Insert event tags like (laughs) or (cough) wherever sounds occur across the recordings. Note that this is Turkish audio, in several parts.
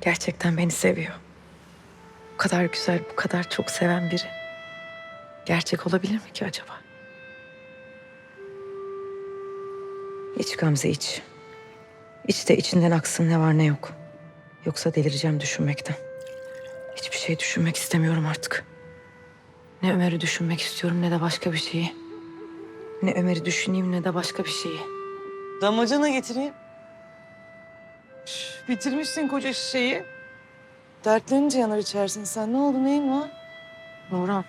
Gerçekten beni seviyor. Bu kadar güzel, bu kadar çok seven biri. Gerçek olabilir mi ki acaba? İç Gamze iç. İç de içinden aksın ne var ne yok. Yoksa delireceğim düşünmekten. Hiçbir şey düşünmek istemiyorum artık. Ne Ömer'i düşünmek istiyorum ne de başka bir şeyi. Ne Ömer'i düşüneyim ne de başka bir şeyi. Damacana getireyim. Üf, bitirmişsin koca şişeyi. Dertlenince yanar içersin sen. Ne oldu neyin var? Nurhan,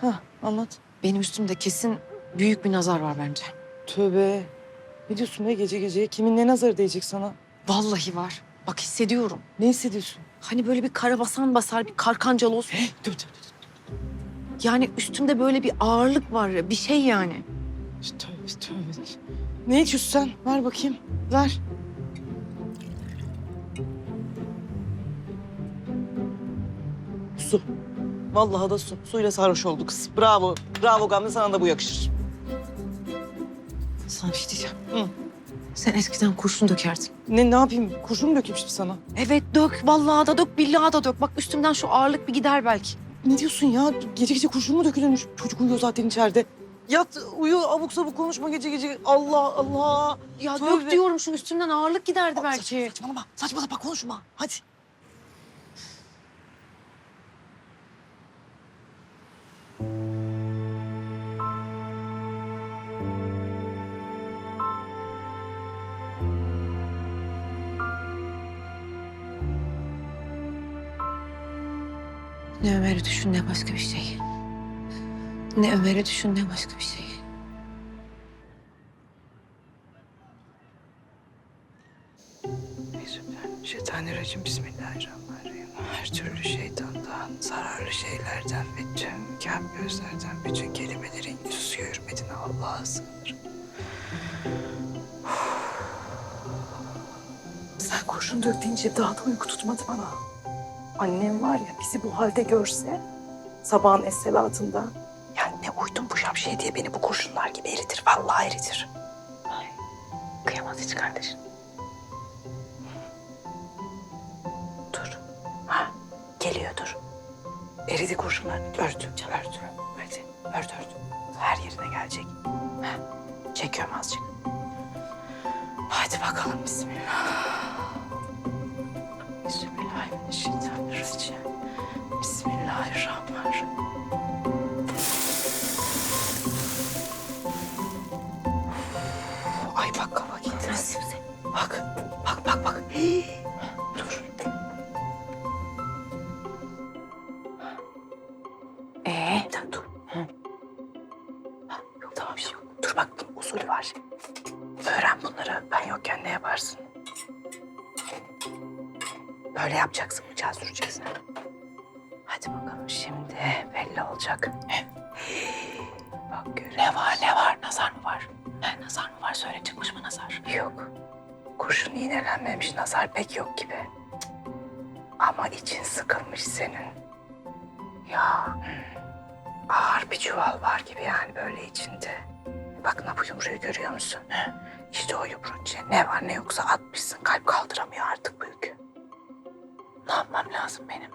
Hah anlat. benim üstümde kesin büyük bir nazar var bence. Tövbe. Ne diyorsun be gece gece? Kimin ne nazarı değecek sana? Vallahi var. Bak hissediyorum. Ne hissediyorsun? Hani böyle bir karabasan basar, bir karkancaloz. Dur dur dur. Yani üstümde böyle bir ağırlık var, bir şey yani. Tövbe tövbe. Ne içiyorsun sen? Ver bakayım. Ver. Su. Vallahi da su. Suyla sarhoş oldu kız. Bravo. Bravo Gamze sana da bu yakışır. Sana bir şey diyeceğim. Hı. Sen eskiden kurşun dökerdin. Ne ne yapayım? Kurşun mu dökeyim şimdi sana? Evet dök, vallahi da dök, billahi da dök. Bak üstümden şu ağırlık bir gider belki. Ne diyorsun ya? Gece gece kurşun mu dökülürmüş? Çocuk uyuyor zaten içeride. Yat uyu abuk sabuk konuşma gece gece. Allah Allah. Ya Tövbe. dök diyorum şu üstümden ağırlık giderdi belki. Saçmalama. Saçma sapan konuşma. Hadi. Ne Ömer'i düşün ne başka bir şey. Ne Ömer'i düşün ne başka bir şey. Şeytanirracim Bismillahirrahmanirrahim. Her türlü şeytandan, zararlı şeylerden ve tüm kem gözlerden bütün kelimelerin yüzü hürmetine Allah'a sığınırım. Sen kurşun dök deyince daha da uyku tutmadı bana. Annem var ya bizi bu halde görse sabahın esselatında. Yani ne uydum bu şapşiye diye beni bu kurşunlar gibi eritir. Vallahi eritir. Ay, kıyamaz hiç kardeşim. Dur. Ha, geliyor dur. Eridi kurşunlar. Ört, ört. Hadi, ört, ört. Her yerine gelecek. Ha, çekiyorum azıcık. Hadi bakalım bismillah. Bak bunun usulü var. Öğren bunları. Ben yokken ne yaparsın? Böyle yapacaksın, bıçağı süreceksin. Hadi bakalım şimdi belli olacak. (laughs) Bak görüyor Ne var, ne var? Nazar mı var? He, nazar mı var? Söyle çıkmış mı nazar? Yok. Kurşun iğnelenmemiş, nazar pek yok gibi. Cık. Ama için sıkılmış senin. Ya ağır bir çuval var gibi yani böyle içinde. Bak ne bu yumruğu görüyor musun? İşte o yumruğun ne var ne yoksa atmışsın. Kalp kaldıramıyor artık bu yükü. Ne yapmam lazım benim?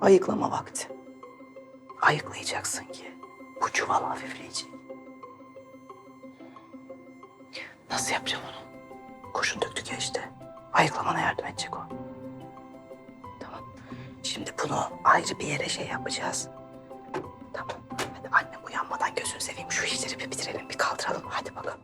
Ayıklama vakti. Ayıklayacaksın ki bu çuval hafifleyecek. Nasıl yapacağım onu? Kurşun döktük ya işte. Ayıklamana yardım edecek o. Tamam. Şimdi bunu ayrı bir yere şey yapacağız. görelim, bir kaldıralım. Hadi bakalım.